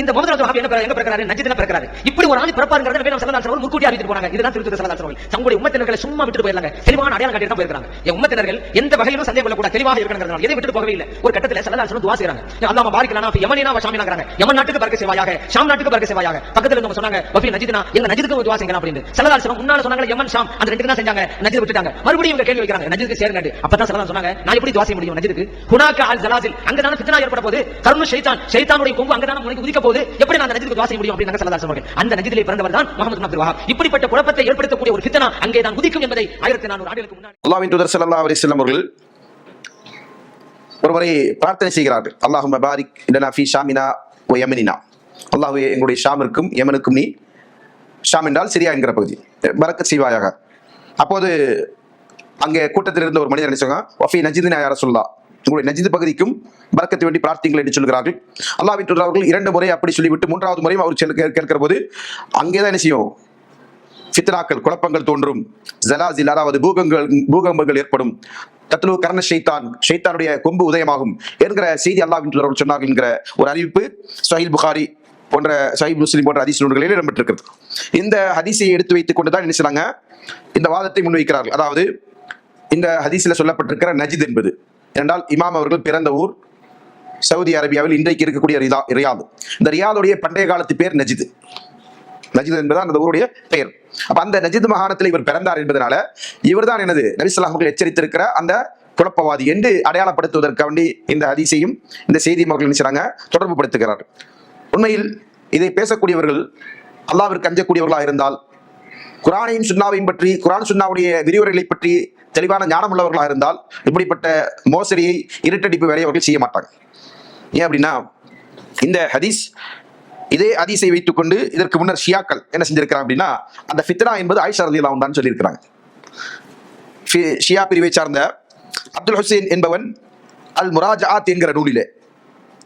இந்த முகமது ரசூல் என்ன பிற- எங்க பிறக்கிறாரு? நஜித்ல பிறக்கிறாரு? இப்படி ஒரு ஆள் பிறப்பாருங்கிறத நபி நம்ம ஸல்லல்லாஹு அலைஹி வஸல்லம் முன்கூட்டி அறிவித்து போனாங்க. இதுதான் திருத்துற ஸல்லல்லாஹு அலைஹி தங்களுடைய உம்மத்தினர்களை சும்மா விட்டு போயிடலாங்க. தெளிவான அடையாளம் காட்டிட்டு தான் போயிருக்காங்க என் உம்மத்தினர்கள் எந்த வகையிலும் சந்தேகம் கூட தெளிவாக இருக்கணுங்கிறதுனால எதை விட்டு போகவே இல்லை. ஒரு கட்டத்தில் ஸல்லல்லாஹு அலைஹி துவா துஆ செய்றாங்க அல்லாஹ் பாரிக்கலனா ஃபி யமனினா வ ஷாமினாங்கறாங்க யமன் நாட்டுக்கு பரக்க செய்வாயாக ஷாம் நாட்டுக்கு பரக்க செய்வாயாக. பக்கத்துல இருந்தவங்க சொன்னாங்க வஃபி நஜித்னா எங்க நஜிதுக்கு துவா துஆ செய்யுங்க அப்படின்னு ஸல்லல்லாஹு அலைஹி முன்னால சொன்னாங்க யமன் ஷாம் அந்த ரெண்டு தான் செஞ்சாங்க. நஜித் விட்டுட்டாங்க. மறுபடியும் இவங்க கேள்வி வைக்கிறாங்க. நஜிதுக்கு சேருங்க அப்பதான் ஸல்லல்லாஹு சொன்னாங்க நான் எப்படி துவா செய்ய முடியும் நஜிதுக்கு ஹுனாக அல் ஜலாசில் அங்க தான ஃபித்னா ஏற்பட போகுது. கர்ம ஷைத்தான். ஷைத்தானுடைய கொம்பு அங்க தான முனைக்கு உதிக்க போது எப்படி நான் அந்த நஜிதுக்கு துஆ செய்ய முடியும் அப்படின்னு ஸல்லல்லாஹு அலைஹி அந்த நஜிதிலே பிறந்தவர் தான் முகமது அப்துல் வஹாப். இப்படிப்பட்ட குழப்பத்தை ஏற்படுத்தக்கூடிய ஒரு ஃபித்னா அங்கே தான் உதிக்கும் என்பதை ஆயிரத்தி நானூறு ஆண்டுகளுக்கு முன்னாடி அல்லாஹ்வின் தூதர் ஸல்லல்லாஹு அலைஹி வஸல்லம் அவர்கள் ஒருவரை பிரார்த்தனை செய்கிறார்கள். அல்லாஹும்ம பாரிக் லனா ஃபீ ஷாமினா ஓ யமனினா. அல்லாஹ்வே எங்களுடைய ஷாமிற்கும் யமனுக்கும் நீ ஷாம் என்றால் சிரியா என்கிற பகுதி. பரக்கத் செய்வாயாக. அப்போது அங்கே கூட்டத்தில் இருந்த ஒரு மனிதர் நினைச்சாங்க வஃபி நஜிதினா யார சொல்லா உங்களுடைய நஜித் பகுதிக்கும் பறக்கத்தை வேண்டி பிரார்த்திங்கள் என்று சொல்கிறார்கள் அல்லாஹ்வின் தூதர் அவர்கள் இரண்டு முறை அப்படி சொல்லிவிட்டு மூன்றாவது முறையும் அவர் கேட்கிற போது அங்கே தான் என்ன செய்யும்? ஃபித்னாக்கள் குழப்பங்கள் தோன்றும். ஜலாசில் அதாவது பூகங்கள் பூகம்பங்கள் ஏற்படும். தத்லு கர்ண ஷைத்தான் ஷைத்தானுடைய கொம்பு உதயமாகும் என்கிற செய்தி அல்லாவின் அவர்கள் சொன்னார்கள் என்கிற ஒரு அறிவிப்பு சஹில் புகாரி போன்ற சஹிப் முஸ்லீம் போன்ற ஹதீஸ் நூல்களில் இடம்பெற்றிருக்கிறது. இந்த ஹதீஸை எடுத்து வைத்துக் கொண்டு தான் என்ன செய்றாங்க? இந்த வாதத்தை முன்வைக்கிறார்கள். அதாவது இந்த ஹதீஸில் சொல்லப்பட்டிருக்கிற நஜித் என்பது. என்றால் இமாம் அவர்கள் பிறந்த ஊர் சவுதி அரேபியாவில் இன்றைக்கு இருக்கக்கூடிய ரியா ரியாது. இந்த ரியாதுடைய பண்டைய காலத்து பேர் நஜித். நஜித் என்பதுதான் அந்த ஊருடைய பெயர். அப்ப அந்த நஜித் மாகாணத்தில் இவர் பிறந்தார் என்பதனால இவர்தான் எனது நபிசல்லாமுக்கு எச்சரித்திருக்கிற அந்த குழப்பவாதி என்று அடையாளப்படுத்துவதற்காக வேண்டி இந்த அதிசையும் இந்த செய்தியும் அவர்கள் நினைச்சாங்க தொடர்பு படுத்துகிறார் உண்மையில் இதை பேசக்கூடியவர்கள் அல்லாவிற்கு அஞ்சக்கூடியவர்களாக இருந்தால் குரானையும் சுன்னாவையும் பற்றி குரான் சுன்னாவுடைய விரிவுரைகளை பற்றி தெளிவான ஞானம் உள்ளவர்களாக இருந்தால் இப்படிப்பட்ட மோசடியை இருட்டடிப்பு வேலையை அவர்கள் செய்ய மாட்டாங்க. ஏன் அப்படின்னா இந்த ஹதீஸ் இதே ஹதீஸை வைத்துக்கொண்டு இதற்கு முன்னர் ஷியாக்கள் என்ன செஞ்சிருக்கிறாங்க அப்படின்னா அந்த ஃபித்னா என்பது ஆயிஷா ரலியல்லாஹு தான் சொல்லியிருக்கிறாங்க. ஷியா பிரிவை சார்ந்த அப்துல் ஹுசேன் என்பவன் அல் முராஜாத் என்கிற நூலிலே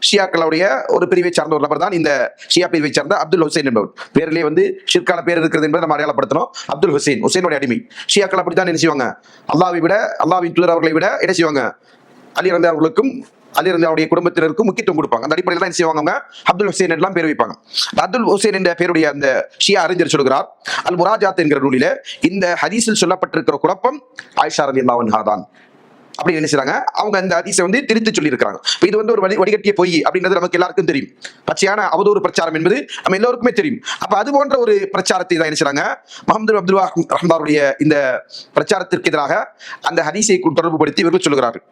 ஷியாக்களுடைய ஒரு பிரிவை சார்ந்த ஒரு நபர் தான் இந்த ஷியா பிரிவை சார்ந்த அப்துல் ஹுசைன் என்பவர். பேரிலே வந்து ஷிர்கான பேர் இருக்கிறது என்பதை நம்ம அடையாளப்படுத்தணும். அப்துல் ஹுசைன் ஹுசைனுடைய அடிமை. ஷியாக்கள் அப்படித்தான் என்ன செய்வாங்க? அல்லாவை விட அல்லாவின் துளர் அவர்களை விட என்ன செய்வாங்க? அலி ரந்தா அவர்களுக்கும் அலி அவருடைய குடும்பத்தினருக்கும் முக்கியத்துவம் கொடுப்பாங்க. அந்த அடிப்படையில் தான் என்ன செய்வாங்க அப்துல் ஹுசைன் எல்லாம் பேர் வைப்பாங்க. அப்துல் ஹுசைன் என்ற பேருடைய அந்த ஷியா அறிஞர் சொல்கிறார் அல் முராஜாத் என்கிற நூலில் இந்த ஹதீஸில் சொல்லப்பட்டிருக்கிற குழப்பம் ஆயிஷா ரலி அல்லாஹ் தான். அப்படின்னு என்ன அவங்க அந்த ஹதீஸை வந்து திருத்தி சொல்லியிருக்காங்க இப்ப இது வந்து ஒரு வடி வடிகட்டிய பொய் அப்படின்றது நமக்கு எல்லாருக்கும் தெரியும். பச்சையான அவதூறு பிரச்சாரம் என்பது நம்ம எல்லோருக்குமே தெரியும். அப்ப அது போன்ற ஒரு பிரச்சாரத்தை தான் என்ன செய்றாங்க? முகமது அப்துல் ரஹ்மானுடைய இந்த பிரச்சாரத்திற்கு எதிராக அந்த ஹதீஸை தொடர்பு படுத்தி இவர்கள் சொல்கிறார்கள்